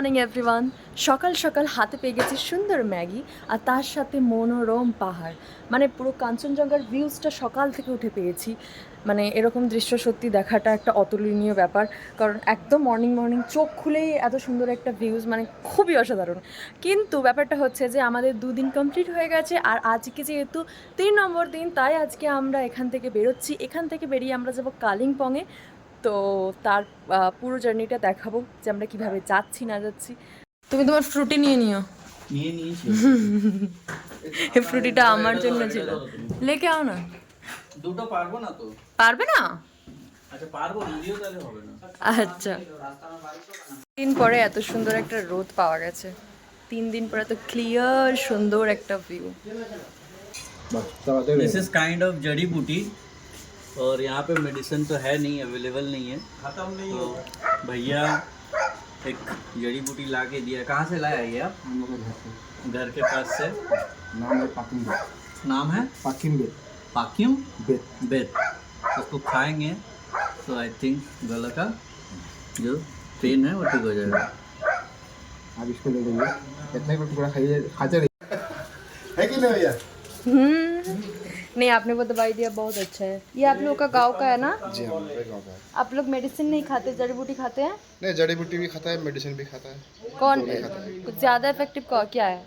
Morning everyone সকাল সকাল হাতে পেয়ে গেছি সুন্দর ম্যাগি আর তার সাথে মনোরম পাহাড়। মানে পুরো কাঞ্চনজঙ্ঘার ভিউজটা সকাল থেকে উঠে পেয়েছি। মানে এরকম দৃশ্য সত্যি দেখাটা একটা অতুলনীয় ব্যাপার। কারণ একদম মর্নিং মর্নিং চোখ খুলেই এত সুন্দর একটা ভিউজ মানে খুবই অসাধারণ। কিন্তু ব্যাপারটা হচ্ছে যে আমাদের দুদিন কমপ্লিট হয়ে গেছে আর আজকে যেহেতু তিন নম্বর দিন, তাই আজকে আমরা এখান থেকে বেরোচ্ছি। এখান থেকে বেরিয়ে আমরা যাব কালিম্পংয়ে। তো তার পুরো জার্নিটা দেখাবো যে আমরা কীভাবে যাচ্ছি না যাচ্ছি। তুমি তোমার ফ্রুটি নিয়ে নিও। নিয়ে এই ফ্রুটিটা আমার জন্য ছিল। লেকে আও না। দুটো পারব না তো? পারবে না? আচ্ছা দিন আচ্ছা। পরে এত সুন্দর একটা রোদ পাওয়া গেছে। তিন দিন পরে এত ক্লিয়ার সুন্দর একটা view This is kind of জড়ি বুটি और यहाँ पे मेडिसिन तो है नहीं अवेलेबल नहीं है। खत्म नहीं तो भैया एक जड़ी बूटी ला के दिया। कहाँ से लाया ये आप? हम लोग के घर के पास से। नाम है पाकिम बेत नाम है? पाकिम बेत पाकिम बेत बेत उसको खाएँगे तो आई थिंक गला का जो पेन है वो ठीक हो जाएगा। आप इसको ले लीजिए। इतना ही खाइए खाते रहिए। है कि नहीं भैया? हम्म। नहीं आपने वो दवाई दिया बहुत अच्छा है। ये आप लोग का गाँव का है ना? जी हाँ गाँव का है। आप लोग मेडिसिन नहीं खाते जड़ी बूटी खाते हैं? नहीं जड़ी बूटी भी खाता है मेडिसिन भी खाता है। कौन? ही है। कुछ ज़्यादा इफ़ेक्टिव क्या है?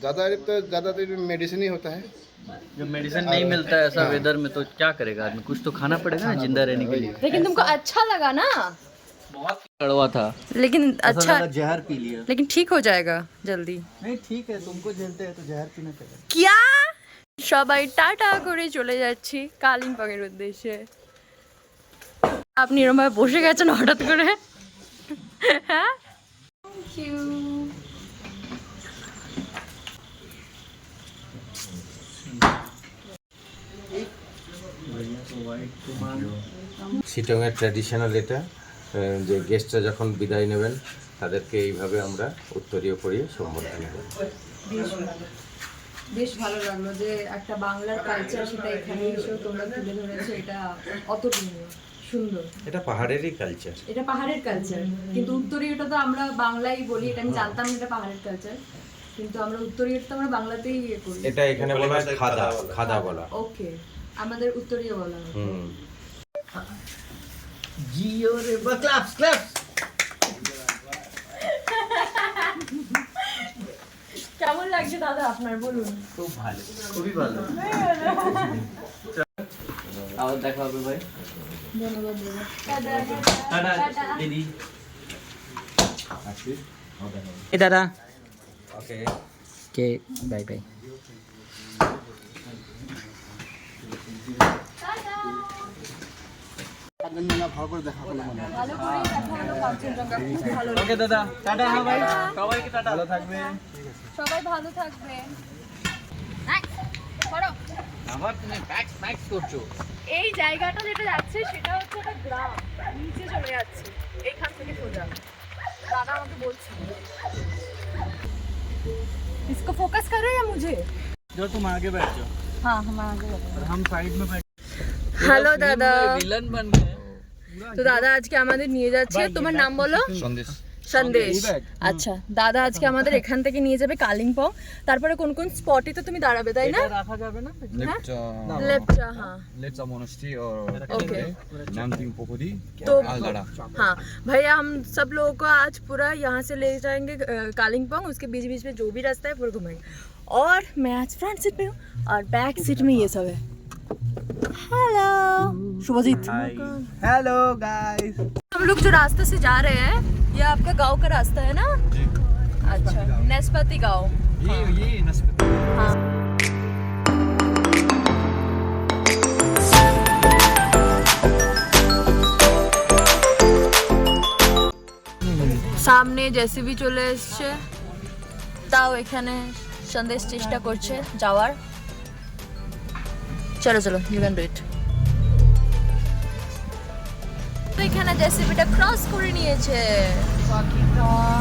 ज़्यादा तो ज़्यादातर मेडिसिन ही होता है। जब मेडिसिन नहीं मिलता है ऐसा वेदर में तो क्या करेगा आदमी? कुछ तो खाना पड़ेगा ना ज़िंदा रहने के लिए। लेकिन तुमको अच्छा लगा ना? बहुत कड़वा था। लेकिन अच्छा जहर पी लिया। लेकिन ठीक हो जाएगा जल्दी। नहीं ठीक है तुमको झेलते हैं तो जहर पीना पड़ेगा। কিয়া সবাই টাটা করে চলে যাচ্ছি কালিম্পংয়ের উদ্দেশ্যে। আপনি এরমভাবে বসে গেছেন হঠাৎ করে? হ্যাঁ? শিটংয়ের ট্র্যাডিশনাল এটা যে গেস্টরা যখন বিদায় নেবেন তাদেরকে এইভাবে আমরা উত্তরীয় পরিয়ে সম্বর্ধনা করি বেশ ভালো লাগল যে একটা বাংলার কালচার সেটা এখানে এসেও তোমরা তুলে ধরেছো এটা অতুলনীয় সুন্দর। এটা পাহাড়েরই কালচার এটা পাহাড়ের কালচার কিন্তু উত্তরীয়টা তো আমরা বাংলায় বলি এটা আমি জানতাম এটা পাহাড়ের কালচার কিন্তু আমরা উত্তরীয়টা তো আমরা বাংলাতেই ইয়ে করি। এটা এখানে বলা হয় খাদা খাদা বলা। ওকে আমাদের উত্তরীয় বলা হয়। জিও রে ক্লাপস ক্লাপস কেমন লাগছে দাদা আপনার বলুন। খুব ভালো খুবই ভালো। আবার দেখা হবে ভাই। দিদি। এ দাদা। ওকে। কে? Bye bye. ভালো করে দেখা হলো মনে হয় ভালো করে দেখা হলো কাঞ্চনজঙ্ঘা খুব ভালো ওকে দাদা টাটা হ্যাঁ ভাই সবাইকে টাটা ভালো থাকবে সবাই ভালো থাকবে আবার তুমি ব্যাক্স ব্যাক্স করছো এই জায়গাটা যেটা যাচ্ছে সেটা হচ্ছে একটা গ্রাম নিচে চলে যাচ্ছে এইখান থেকে সোজা দাদা আমাকে বলছে इसको फोकस कर रहे हैं या मुझे जो तुम आगे बैठ जाओ हाँ हम आगे और हम साइड में बैठ হ্যালো দাদা विलन बन गए তো দাদা আজকে আমাদের নিয়ে যাচ্ছে তোমার নাম বলো সন্দেশ সন্দেশ আচ্ছা দাদা আজকে আমাদের এখান থেকে নিয়ে যাবে কালিম্পং তারপরে কোন কোন স্পটে তো তুমি দাঁড়াবে তাই না রাখা যাবে না লেপচা লেপচা হ্যাঁ लेप्चा मोनेस्ट्री और ओके नामतिंग पोखरी तो आलदाड़ा हाँ भैया हम सब लोगों को आज पूरा यहाँ से ले जाएंगे अ, कालिम्पोंग उसके बीच बीच में जो भी रास्ता है पूरा घुमाएंगे और मैं आज फ्रंट सीट पे हूँ और बैक सीट में ये सब है हेलो शुभजीत हेलो गाइस हम लोग जो रास्ते से जा रहे हैं ये आपका गांव का रास्ता है ना अच्छा नेस्पति गांव ये ये नस्पति हाँ সামনে জেসিবি চলে এসছে তাও এখানে সন্দেশ চেষ্টা করছে যাওয়ার চলো চলো ইউ ক্যান ডু ইট এখানে জেসিবিটা ক্রস করে নিয়েছে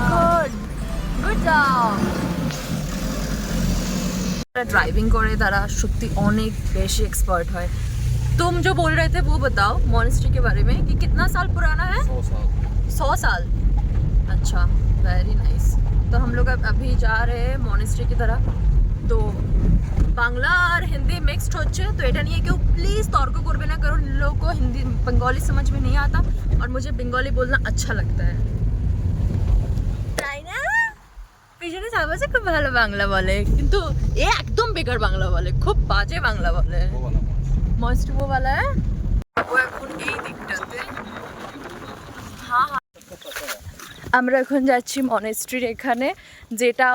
গুড গুড জব ड्राइविंग করে তারা সত্যি অনেক বেশি এক্সপার্ট হয় तुम जो बोल रहे थे वो बताओ मॉनेस्ट्री के बारे में कि कितना साल पुराना है सौ साल सौ साल अच्छा वेरी नाइस nice. तो हम लोग अब अभी जा रहे हैं मॉनेस्ट्री की तरफ तो বাংলা আর হিন্দি মিক্সড হচ্ছে তো এটা নিয়ে কেউ প্লিজ তর্ক করবে না কারণ लोग को हिंदी बंगाली समझ में नहीं आता और मुझे बंगाली बोलना अच्छा लगता है তাই না পিছনে সাবাসে খুব ভালো বাংলা বলে কিন্তু এ একদম বেকার বাংলা বলে খুব বাজে বাংলা বলে মস্ট ও বলা ও এখন এই দিকটাতে আমরা এখন যাচ্ছি মনেস্ট্রির এখানে যেটা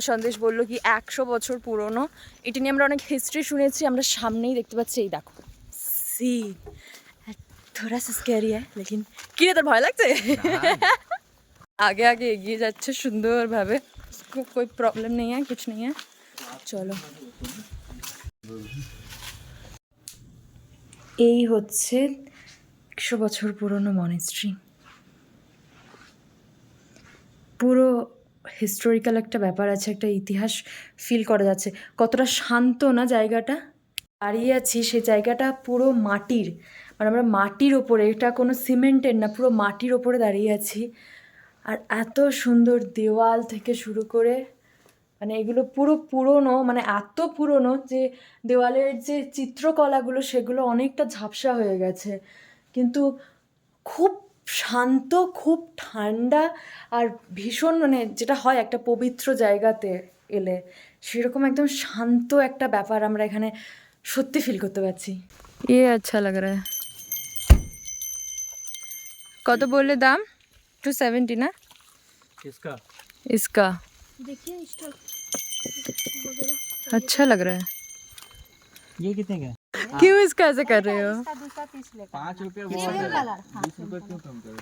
সন্দেশ বলল কি একশো বছর পুরনো। এটা নিয়ে আমরা অনেক হিস্ট্রি শুনেছি আমরা সামনেই দেখতে পাচ্ছি এই দেখো। সি থোড়া সা স্ক্যারি লেকিন কি রে তোর ভয় লাগছে? আগে আগে এগিয়ে যাচ্ছে সুন্দরভাবে। খুব কোই প্রবলেম নেই হ্যাঁ? কিছু নেই হ্যাঁ? চলো। এই হচ্ছে একশো বছর পুরনো মনেস্ট্রি পুরো হিস্টোরিক্যাল একটা ব্যাপার আছে, একটা ইতিহাস ফিল করা যাচ্ছে। কতটা শান্ত না জায়গাটা? দাঁড়িয়ে আছি, সেই জায়গাটা পুরো মাটির মানে আমরা মাটির ওপরে, এটা কোনো সিমেন্টের না, পুরো মাটির ওপরে দাঁড়িয়ে আছি। আর এত সুন্দর দেওয়াল থেকে শুরু করে মানে এগুলো পুরো পুরনো মানে এত পুরনো যে দেওয়ালের যে চিত্রকলাগুলো, সেগুলো অনেকটা ঝাপসা হয়ে গেছে। কিন্তু খুব শান্ত খুব ঠান্ডা আর ভীষণ মানে যেটা হয় একটা পবিত্র জায়গাতে এলে সেরকম একদম শান্ত একটা ব্যাপার আমরা এখানে সত্যি ফিল করতে পারছি এ আচ্ছা লাগ রা কত বললে দাম টু সেভেন্টি না किसका इसका अच्छा लग रहा है ये कितने का क्यों इसका ऐसे कर रहे हो पाँच रुपये बहुत है बीस रुपये क्यों कम करो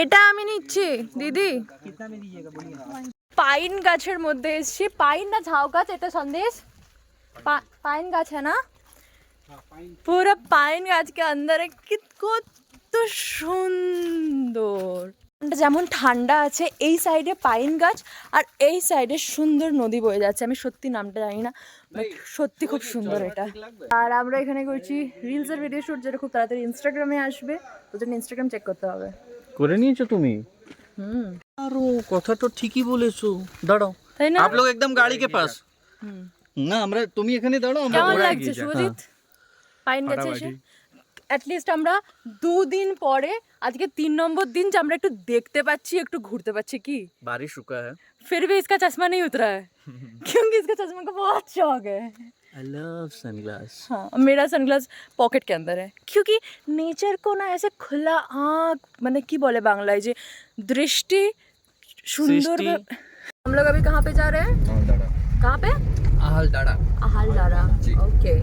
এটা আমি নিচ্ছি দিদি कितना में दीजिएगा बोलिए পাইন গাছের মধ্যে এসছি পাইন না ঝাউ গাছ এটা সন্দেশ পা- পাইন গাছ है ना পুরো পাইন গাছ के अंदर है कि কত সুন্দর যেমন ঠান্ডা আছে এই সাইডে পাইন গাছ আর এই সাইডে সুন্দর নদী বয়ে যাচ্ছে। আমি সত্যি নামটা জানি না সত্যি খুব সুন্দর এটা। আর আমরা এখানে করছি রিলসের ভিডিও শুট যেটা খুব তাড়াতাড়ি ইনস্টাগ্রামে আসবে তো জন্য ইনস্টাগ্রাম চেক করতে হবে। করে নিয়েছো তুমি? হুম। আরও কথা তো ঠিকই বলেছ। দাঁড়াও তাই না? আপ একদম গাড়ি কে পাস। না আমরা তুমি এখানে দাঁড়াও আমরা কেমন লাগছে পাইন গাছে এসে? অ্যাটলিস্ট আমরা দুদিন পরে আজকে তিন নম্বর দিন যে আমরা একটু দেখতে পাচ্ছি একটু ঘুরতে পাচ্ছি কি? बारिश रुका है फिर भी इसका चश्मा नहीं उतरा है क्योंकि इसका चश्मा का बहुत शौक है आई लव सनग्लास हाँ मेरा सनग्लास पॉकेट के अंदर है। क्योंकि नेचर को ना ऐसे खुला आँख मैंने की बोले बांग्ला जी? दृष्टि सुंदर हम लोग अभी कहाँ पे जा रहे हैं? कहाँ पे? आहल डाड़ा आहल दारा ओके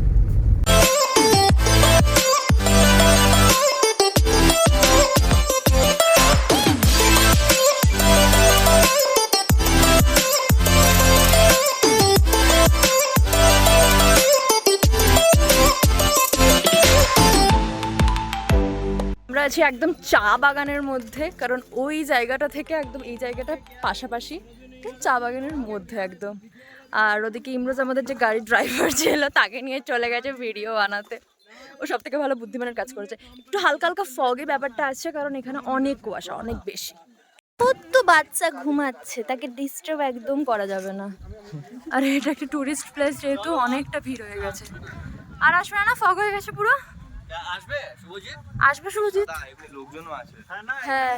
আমরা আছি একদম চা বাগানের মধ্যে, কারণ ওই জায়গাটা থেকে একদম এই জায়গাটা পাশাপাশি চা বাগানের মধ্যে একদম। আর ওদিকে ইমরোজ আমাদের যে গাড়ির ড্রাইভার ছিল, তাকে নিয়ে চলে গেছে ভিডিও বানাতে। ও সব থেকে ভালো বুদ্ধিমানের কাজ করেছে। একটু হালকা হালকা ফগে ব্যাপারটা আছে, কারণ এখানে অনেক কুয়াশা, অনেক বেশি। তো বাচ্চা ঘুমাচ্ছে, তাকে ডিস্টার্ব একদম করা যাবে না। আর এটা একটা টুরিস্ট প্লেস যেহেতু অনেকটা ভিড় হয়ে গেছে। আর আসবে না ফগ হয়ে গেছে পুরো? আসবে? শুভজিৎ? সুরজিৎ হ্যাঁ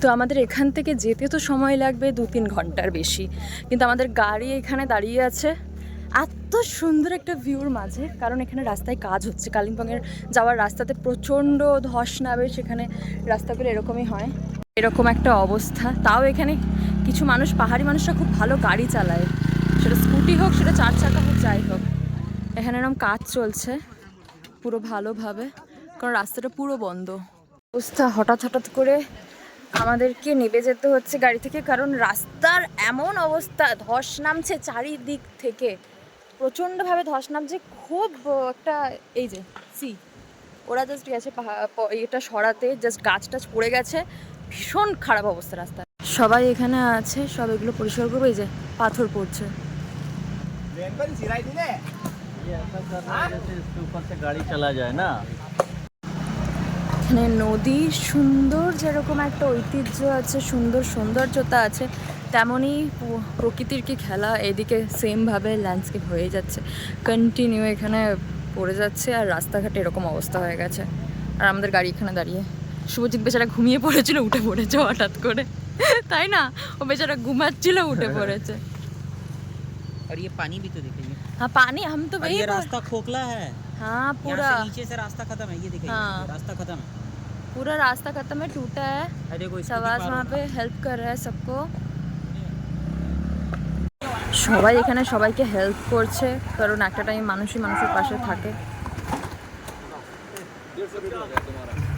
তো আমাদের এখান থেকে যেতে তো সময় লাগবে দু তিন ঘণ্টার বেশি। কিন্তু আমাদের গাড়ি এখানে দাঁড়িয়ে আছে। এত সুন্দর একটা ভিউর মাঝে কারণ এখানে রাস্তায় কাজ হচ্ছে। কালিম্পংয়ের যাওয়ার রাস্তাতে প্রচণ্ড ধস নাবে সেখানে রাস্তাগুলো এরকমই হয়। এরকম একটা অবস্থা। তাও এখানে কিছু মানুষ পাহাড়ি মানুষরা খুব ভালো গাড়ি চালায়। সেটা স্কুটি হোক সেটা চার চাকা হোক যাই হোক। এখানে এরকম কাজ চলছে। পুরো ভালোভাবে কারণ রাস্তাটা পুরো বন্ধ। অবস্থা হঠাৎ হঠাৎ করে আমাদেরকে নেবে যেতে হচ্ছে গাড়ি থেকে কারণ রাস্তার এমন অবস্থা ধস নামছে চারিদিক থেকে। প্রচণ্ডভাবে ধস নামছে খুব একটা এই যে সি ওরা জাস্ট গেছে এটা সরাতে জাস্ট গাছ টাছ পড়ে গেছে ভীষণ খারাপ অবস্থা রাস্তা সবাই এখানে আছে সব এগুলো পরিষ্কার করবে এই যে পাথর পড়ছে। এখানে নদী সুন্দর যেরকম একটা ঐতিহ্য আছে সুন্দর সৌন্দর্যতা আছে তেমনই প্রকৃতির কি খেলা এদিকে সেমভাবে ল্যান্ডস্কেপ হয়ে যাচ্ছে। কন্টিনিউ এখানে পড়ে যাচ্ছে আর রাস্তাঘাটে এরকম অবস্থা হয়ে গেছে। আর আমাদের গাড়ি এখানে দাঁড়িয়ে। শুভজিৎ বেচারা ঘুমিয়ে পড়েছিল উঠে পড়েছে হঠাৎ করে। তাই না? ও বেচারা ঘুমাচ্ছিল উঠে হ্যাঁ। পড়েছে। और ये पानी भी तो देखिए हाँ पानी हम तो और वही ये बोल- रास्ता खोखला है हाँ यहाँ पूरा से नीचे से रास्ता खत्म है ये देखिए हाँ। ये रास्ता खत्म है पूरा रास्ता खत्म है टूटा है अरे देखो स्कूटी सवाज पार वहाँ हो- पे हेल्प कर रहा है सबको সবাই এখানে সবাইকে হেল্প করছে কারণ একটা টাইম মানুষই মানুষের পাশে থাকে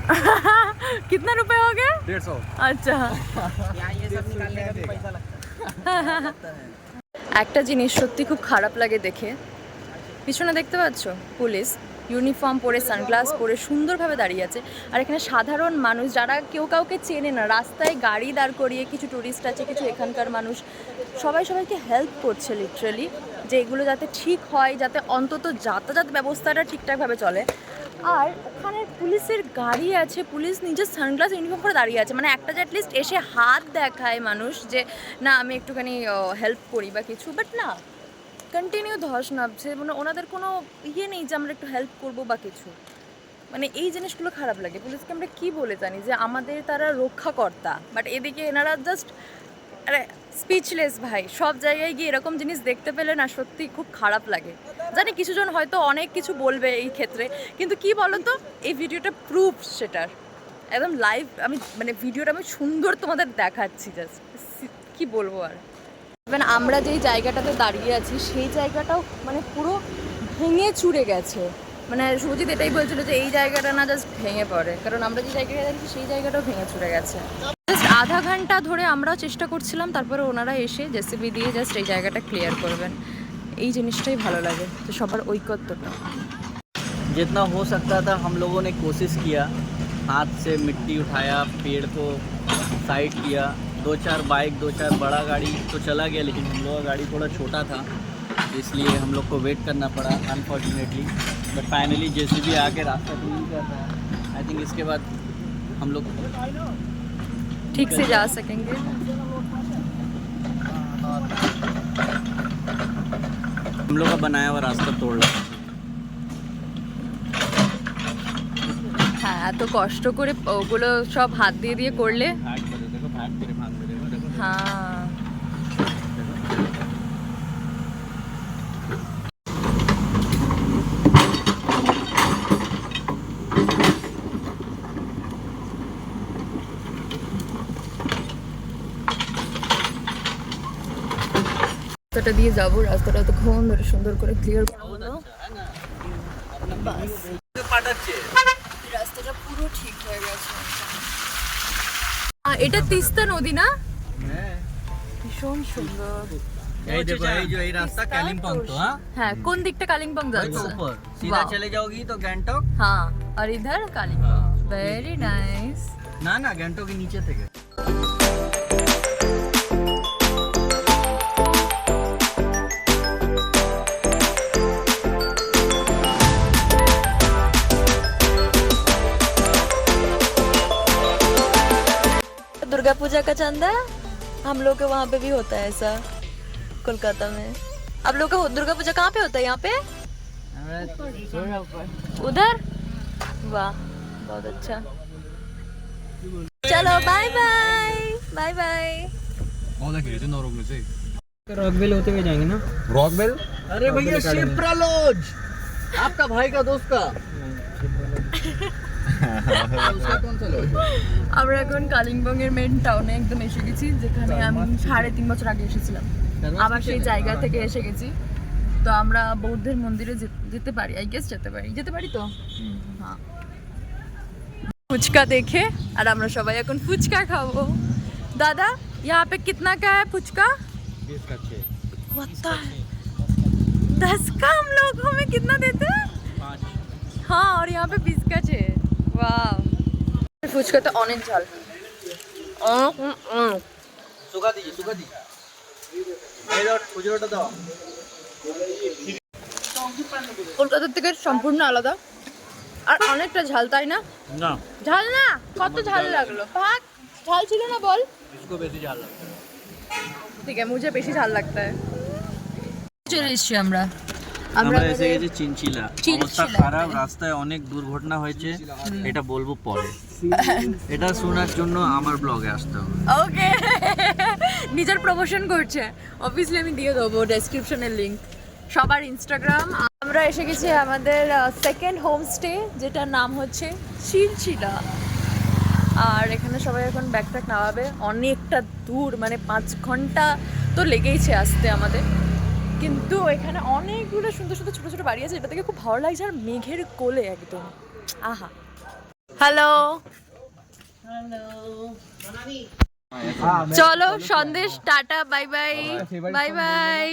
कितना रुपए हो गए डेढ़ सौ अच्छा यहाँ ये सब निकालने का भी पैसा लगता है একটা জিনিস সত্যি খুব খারাপ লাগে দেখে। পিছনে দেখতে পাচ্ছ? পুলিশ, ইউনিফর্ম পরে, সানগ্লাস পরে সুন্দরভাবে দাঁড়িয়ে আছে। আর এখানে সাধারণ মানুষ যারা কেউ কাউকে চেনে না, রাস্তায় গাড়ি দাঁড় করিয়ে কিছু টুরিস্ট আছে, কিছু এখানকার মানুষ, সবাই সবাইকে হেল্প করছে লিটারেলি যে এগুলো যাতে ঠিক হয়, যাতে অন্তত যাতায়াত ব্যবস্থাটা ঠিকঠাকভাবে চলে। আর ওখানে পুলিশের গাড়ি আছে, পুলিশ নিজের সানগ্লাস ইউনিফর্ম করে দাঁড়িয়ে আছে। মানে একটা যে অ্যাটলিস্ট এসে হাত দেখায় মানুষ যে, না, আমি একটুখানি হেল্প করি বা কিছু। বাট না কন্টিনিউ ধস নামছে। মানে ওনাদের কোনো ইয়ে নেই যে, আমরা একটু হেল্প করব বা কিছু। মানে এই জিনিসগুলো খারাপ লাগে। পুলিশকে আমরা কি বলে জানি যে, আমাদের তারা রক্ষাকর্তা। বাট এদিকে এনারা জাস্ট আরে স্পিচলেস ভাই। সব জায়গায় গিয়ে এরকম জিনিস দেখতে পেলে না সত্যি খুব খারাপ লাগে। জানি কিছুজন হয়তো অনেক কিছু বলবে এই ক্ষেত্রে, কিন্তু কি বলো তো এই ভিডিওটা প্রুফ সেটার। একদম লাইভ আমি মানে ভিডিওটা আমি সুন্দর তোমাদের দেখাচ্ছি জাস্ট কি বলব আর? ইভেন আমরা যেই জায়গাটাতে দাঁড়িয়ে আছি, সেই জায়গাটাও মানে পুরো ভেঙে চুরে গেছে। মানে সুজিত এটাই বলছিল যে এই জায়গাটা না জাস্ট ভেঙে পড়ে কারণ আমরা যে জায়গায় দাঁড়িয়েছি সেই জায়গাটাও ভেঙে চুরে গেছে জাস্ট আধা ঘন্টা ধরে আমরাও চেষ্টা করছিলাম তারপরে ওনারা এসে জেসিবি দিয়ে জাস্ট এই জায়গাটা ক্লিয়ার করবেন এই জিনিসটাই ভালো লাগে যে সবার ঐকত্যটা जितना हो सकता था हम लोगों ने कोशिश किया हाथ से मिट्टी उठाया पेड़ को साइड किया दो चार बाइक दो चार बड़ा गाड़ी तो चला गया लेकिन हम लोग का गाड़ी थोड़ा छोटा था इसलिए हम लोग को वेट करना पड़ा अनफॉर्चुनेटली बट फाइनली जैसे भी आके रास्ता क्लीन कर रहा है आई थिंक इसके बाद हम लोग ठीक से जा सकेंगे हम लोग का बनाया हुआ रास्ता तोड़ रहा है হ্যাঁ এত কষ্ট করে ওগুলো সব হাত দিয়ে দিয়ে করলে भाग करे देखो भाग करे भाग करे देखो देखो হ্যাঁ রাস্তাটা দিয়ে যাবো রাস্তাটা তখন ধরে সুন্দর করে ক্লিয়ার করবো রাস্তাটা পুরো ঠিক হয়ে গেছে আহ, এটা তিস্তা নদী না ভীষণ সুন্দর यही देखो यही जो यही रास्ता कालिम्पोंग तो हाँ হ্যাঁ কোন দিকটা কালিম্পং वही যাচ্ছে ऊपर सीधा वाह। चले जाओगी तो गैंगटॉक হ্যাঁ আর ইধার কালিম্পং हाँ ভেরি নাইস ना ना गैंगटॉक के नीचे थे दुर्गा पूजा का चंदा? हम लोग के वहाँ पे भी होता है ऐसा कोलकाता में। आप लोग का दुर्गा पूजा कहाँ पे होता है? यहाँ पे? उधर? वाह बहुत अच्छा। चलो bye bye bye bye Rockwell होते हुए जाएँगे ना? रॉकबेल अरे भैया शिप्रा लॉज आपका भाई का दोस्त का। আমরা এখন কালিম্পং এর মেন টাউনে একদম এসে গেছি যেখানে আমি সাড়ে তিন বছর আগে এসেছিলাম আবার সেই জায়গা থেকে এসে গেছি তো আমরা বৌদ্ধের মন্দিরে যে- যেতে পারি আই গেস যেতে পারি যেতে পারি তো হ্যাঁ ফুচকা দেখে আর আমরা সবাই এখন ফুচকা খাবো দাদা यहाँ पे कितना का है फुचका होता है दस का हम लोग हमें कितना देते हैं हाँ और यहाँ पे बीस का छे वाह ফুচকাতে অনেক ঝাল। oh, mm, mm. কলকাতার থেকে সম্পূর্ণ আলাদা। আর অনেকটা ঝাল তাই না? ঝাল না? কত ঝাল লাগল। ভাগ ঝাল ছিল না বল। বেশি ঝাল বেশি ঝাল লাগতে চলে এসছি আমরা। আমরা এসে গেছি চিনচিলা। অবস্থা খারাপ রাস্তায় অনেক দুর্ঘটনা হয়েছে এটা বলব পরে। এটা শোনার জন্য আমার ব্লগে আসতে হবে। ওকে নিজের প্রমোশন করছে। অবভিয়াসলি আমি দিয়ে দেবো ডেসক্রিপশনের লিংক সবার ইনস্টাগ্রাম আমরা এসে গেছি আমাদের সেকেন্ড হোমস্টে যেটার নাম হচ্ছে চিলচিলা আর এখানে সবাই এখন ব্যাকপ্যাক নামাবে। অনেকটা দূর মানে পাঁচ ঘণ্টা তো লেগেইছে আসতে আমাদের। কিন্তু এখানে অনেকগুলো সুন্দর সুন্দর ছোট ছোট বাড়ি আছে এটা থেকে খুব ভালো লাগছে আর মেঘের কোলে একদম। আহা। হ্যালো। চলো Sandesh tata bye bye bye bye